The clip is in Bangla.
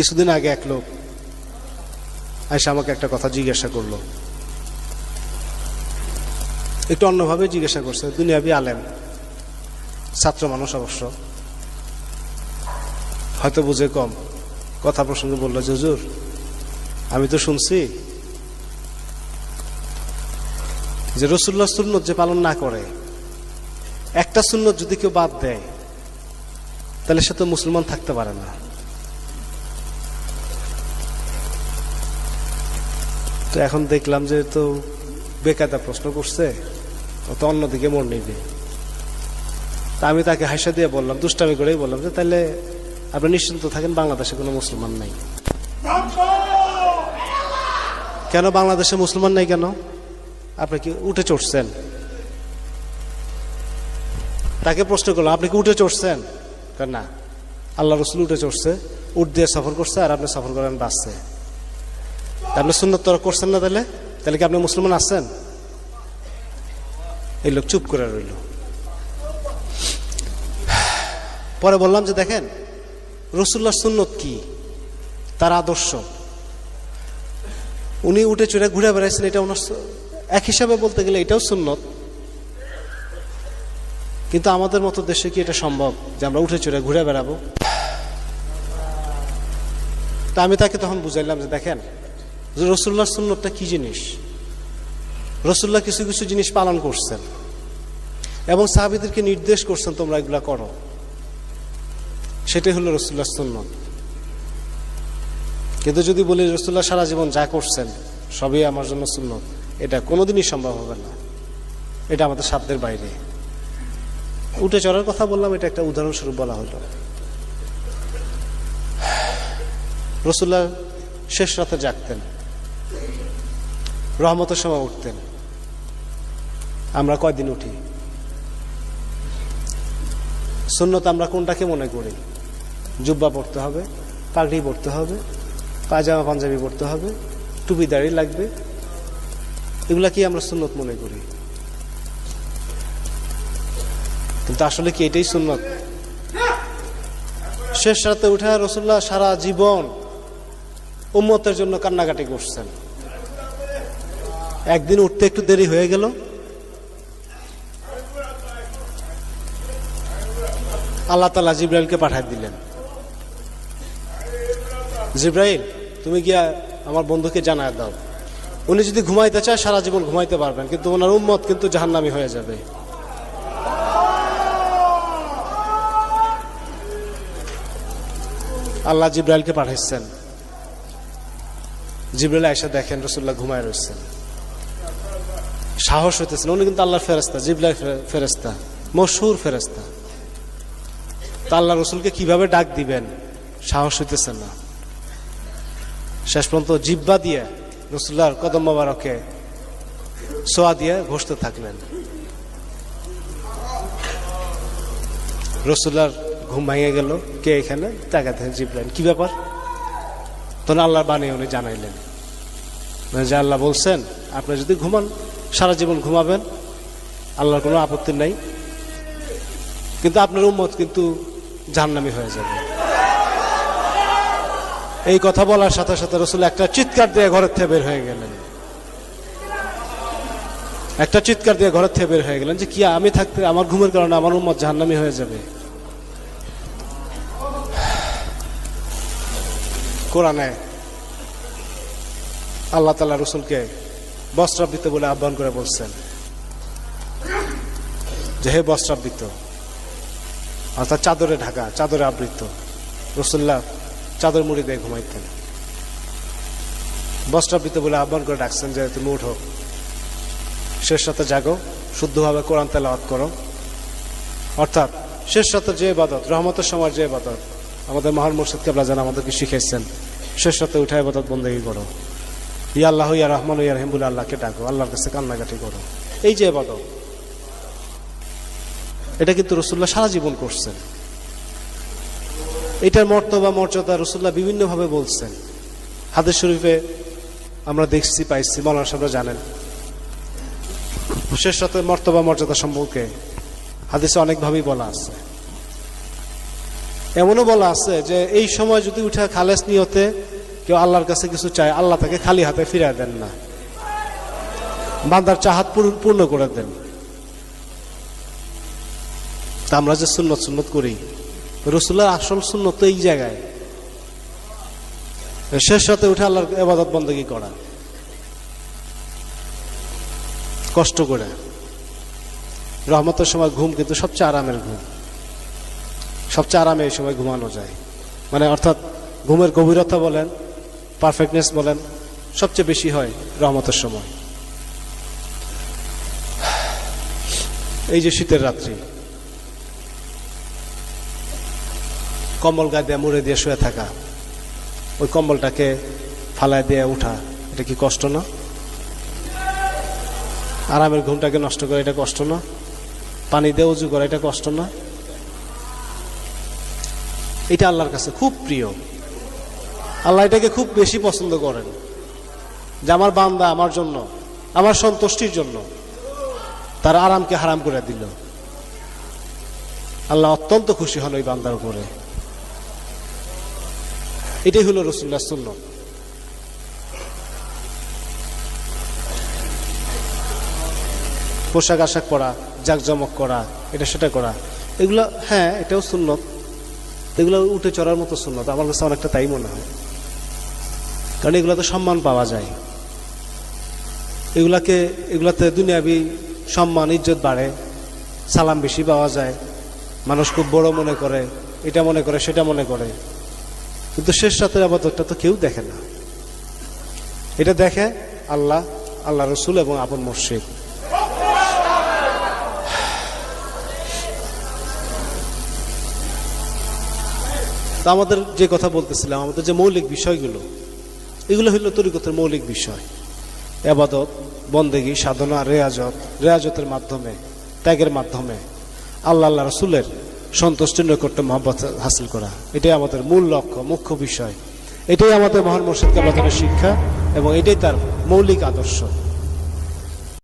কিছুদিন আগে এক লোক এসে আমাকে একটা কথা জিজ্ঞাসা করল। একটু অন্যভাবে জিজ্ঞাসা করছে, দুনিয়াবি আলেম, ছাত্র মানুষ অবশ্য। হয়তো বুঝে কম, কথা প্রসঙ্গে বলল যে হুজুর, আমি তো শুনছি যে রসুল্লাহ সুন্নত যে পালন না করে, একটা সুন্নত যদি কেউ বাদ দেয়, তাহলে সে তো মুসলমান থাকতে পারে না। তো এখন দেখলাম যে তো বেকায়দা প্রশ্ন করছে, ও তো অন্যদিকে মন নিবে তা আমি তাকে হাসা দিয়ে বললাম, দুষ্টামি করেই বললাম যে তাহলে আপনি নিশ্চিন্ত থাকেন বাংলাদেশে কোনো মুসলমান নাই। কেন বাংলাদেশে মুসলমান নাই কেন? আপনি কি উঠে চড়ছেন? তাকে প্রশ্ন করলাম, আপনি কি উঠে চড়ছেন? কয় না, আল্লাহ রসুল উঠে চড়ছে, উঠ দিয়ে সফর করছে আর আপনি সফর করেন বাসছে তা আপনি সুন্নত তরক করছেন না তাহলে? তাহলে কি আপনি মুসলমান আছেন? এই লোক চুপ করে রইল। পরে বললাম যে দেখেন রসুল্লাহ সুন্নত কি? তার আদর্শ। উনি উঠে চড়ে ঘুরে বেড়াইছেন, এটা ওনার এক হিসাবে বলতে গেলে এটাও সুন্নত। কিন্তু আমাদের মতো দেশে কি এটা সম্ভব যে আমরা উঠে চড়ে ঘুরে বেড়াবো? তা আমি তাকে তখন বুঝাইলাম যে দেখেন যে রসুল্লাহ সুন্নতটা কি জিনিস? রসুল্লাহ কিছু কিছু জিনিস পালন করছেন। এবং সাহাবিদেরকে নির্দেশ করছেন, তোমরা এগুলা করো। সেটাই হলো রসুল্লাহ সুন্নত। কিন্তু যদি বলি রসুল্লাহ সারা জীবন যা করছেন, সবই আমার জন্য সুন্নত। এটা কোনোদিনই সম্ভব হবে না। এটা আমাদের সাধ্যের বাইরে। উঠে চড়ার কথা বললাম, এটা একটা উদাহরণস্বরূপ বলা হলো। রসুল্লাহ শেষ রাতে জাগতেন। রহমতের সময় উঠতেন। আমরা কয়দিন উঠি? সুন্নত আমরা কোনটাকে মনে করি? জুব্বা পড়তে হবে, পাগড়ি পড়তে হবে, পায়জামা, পাঞ্জাবি পড়তে হবে, টুপি, দাড়ি লাগবে। এগুলা কি আমরা সুন্নত মনে করি? কিন্তু আসলে কি এটাই সুন্নত? শেষ রাতে উঠে রসুল্লাহ সারা জীবন উম্মতের জন্য কান্নাকাটি করছেন। একদিন উঠতে একটু দেরি হয়ে গেল। আল্লাহ তালা জিব্রাইলকে পাঠাই দিলেন। জিব্রাইল, তুমি গিয়া আমার বন্ধুকে জানায় দাও। উনি যদি ঘুমাইতে চায়, সারা জীবন ঘুমাইতে পারবেন, কিন্তু ওনার উম্মত কিন্তু জাহান্নামি হয়ে যাবে। আল্লাহ জিব্রাইলকে পাঠাইছেন জিব্রাইল এসে দেখেন রসুল্লাহ ঘুমায় রয়েছেন। সাহস হইতেছেন উনি কিন্তু আল্লাহর ফেরেস্তা জিব্রাইল ফে- ফেরেস্তা মশহুর ফেরেস্তা তা আল্লাহ রসুলকে কীভাবে ডাক দিবেন? সাহস হইতেছে না। শেষ পর্যন্ত জিব্বা দিয়ে রসুল্লাহর কদম মোবারকে সোয়া দিয়ে ঘষতে থাকলেন। রসুল্লার ঘুম ভেঙে গেল। কে এখানে? তাকাতে জিবলেন কি ব্যাপার? তখন আল্লাহর বাণী উনি জানাইলেন। মানে যে আল্লাহ বলছেন, আপনি যদি ঘুমান সারা জীবন ঘুমাবেন, আল্লাহর কোনো আপত্তি নাই। কিন্তু আপনার উম্মত কিন্তু জাহান্নামি হয়ে যাবে। এই কথা বলার সাথে সাথে রসুল একটা চিৎকার দিয়ে ঘরের থেকে বের হয়ে গেলেন। একটা চিৎকার দিয়ে ঘরের থেকে বের হয়ে গেলেন যে কি আমি থাকতে, আমার ঘুমের কারণে আমার উম্মত জাহান্নামি হয়ে যাবে? কোরআনে আল্লাহ তালা রসুলকে বস্ত্রাবৃত বলে আহ্বান করে বলছেন। যে হে বস্ত্রাবৃত অর্থাৎ চাদরে ঢাকা, চাদরে আবৃত রসুল্লাহ চাদর মুড়ি দিয়ে ঘুমাইতেন। বস্ত্রাবৃত বলে আহ্বান করে ডাকছেন যে, তুমি উঠো। শেষ রাতে জাগো, শুদ্ধভাবে কোরআন তেলাওয়াত করো। অর্থাৎ শেষ রাতে যে বাদত রহমতের সময় যে বাদত আমাদের মহান মুর্শিদ কেবলা যেন আমাদেরকে শিখেছেন শেষ রাতে উঠে বাদত বন্দেগি করো। ইয়া আল্লাহ, ইয়া রহমান, ইয়া রহিম বলে আল্লাহকে ডাকো, আল্লাহর কাছে কান্নাকাটি করো। এই যে বাদত এটা কিন্তু রসুল্লাহ সারা জীবন করছেন। এটার মর্তবা, মর্যাদা রসুল্লাহ বিভিন্নভাবে বলছেন। হাদিস শরীফে আমরা দেখছি, পাইছি, মৌলানা সাহেবরা জানেন। শেষ রাতে মর্তবা, মর্যাদা সম্পর্কে হাদিসে অনেকভাবেই বলা আছে। এমনও বলা আছে যে, এই সময় যদি উঠে খালেস নিয়তে কেউ আল্লাহর কাছে কিছু চায়, আল্লাহ তাকে খালি হাতে ফিরিয়ে দেন না। বান্দার চাহাত পূর- পূর্ণ করে দেন। তা আমরা যে সুন্নত সুন্নত করি, রসুলের আসল সুন্নত এই জায়গায়। শেষ রাতে উঠে আল্লাহর এবাদত বন্দী করা। কষ্ট করে। রহমতের সময় ঘুম কিন্তু সবচেয়ে আরামের ঘুম। সবচেয়ে আরামে এই সময় ঘুমানো যায়। মানে অর্থাৎ ঘুমের গভীরতা বলেন পারফেক্টনেস বলেন, সবচেয়ে বেশি হয় রহমতের সময়। এই যে শীতের রাত্রি, কম্বল গায়ে দিয়ে, মুড়ে দিয়ে শুয়ে থাকা, ওই কম্বলটাকে ফালায় দিয়ে উঠা, এটা কি কষ্ট না? আরামের ঘুমটাকে নষ্ট করা, এটা কষ্ট না? পানি দিয়ে উজু করা, এটা কষ্ট না? এটা আল্লাহর কাছে খুব প্রিয়। আল্লাহ এটাকে খুব বেশি পছন্দ করেন যে আমার বান্দা আমার জন্য, আমার সন্তুষ্টির জন্য তার আরামকে হারাম করে দিল। আল্লাহ অত্যন্ত খুশি হন ওই বান্দার উপরে। এটাই হলো রসুল্লাহ সুন্নত। পোশাক আশাক করা জাকজমক করা, এটা সেটা করা। এগুলো হ্যাঁ এটাও সুন্নত। এগুলো উঠে চড়ার মতো সুন্নত। আমার কাছে অনেকটা তাই মনে হয়। কারণ এগুলোতে সম্মান পাওয়া যায়। এগুলাকে, এগুলাতে দুনিয়াবি সম্মান, ইজ্জত বাড়ে, সালাম বেশি পাওয়া যায়, মানুষ খুব বড় মনে করে, এটা মনে করে, সেটা মনে করে। কিন্তু শেষ রাতের আবাদতটা তো কেউ দেখে না। এটা দেখে আল্লাহ আল্লাহ রসুল এবং আপন মসজিদ তা আমাদের যে কথা বলতেছিলাম, আমাদের যে মৌলিক বিষয়গুলো এগুলো হইল তরিকতের মৌলিক বিষয়। এবাদত, বন্দেগী, সাধনা, রেয়াজত, রেয়াজতের মাধ্যমে, ত্যাগের মাধ্যমে আল্লাহ আল্লাহ রসুলের সন্তুষ্টি নৈকট্য মহব্বত হাসিল করা। এটাই আমাদের মূল লক্ষ্য, মুখ্য বিষয়। এটাই আমাদের মহান মুর্শিদ কাবাতনের শিক্ষা এবং এটাই তার মৌলিক আদর্শ।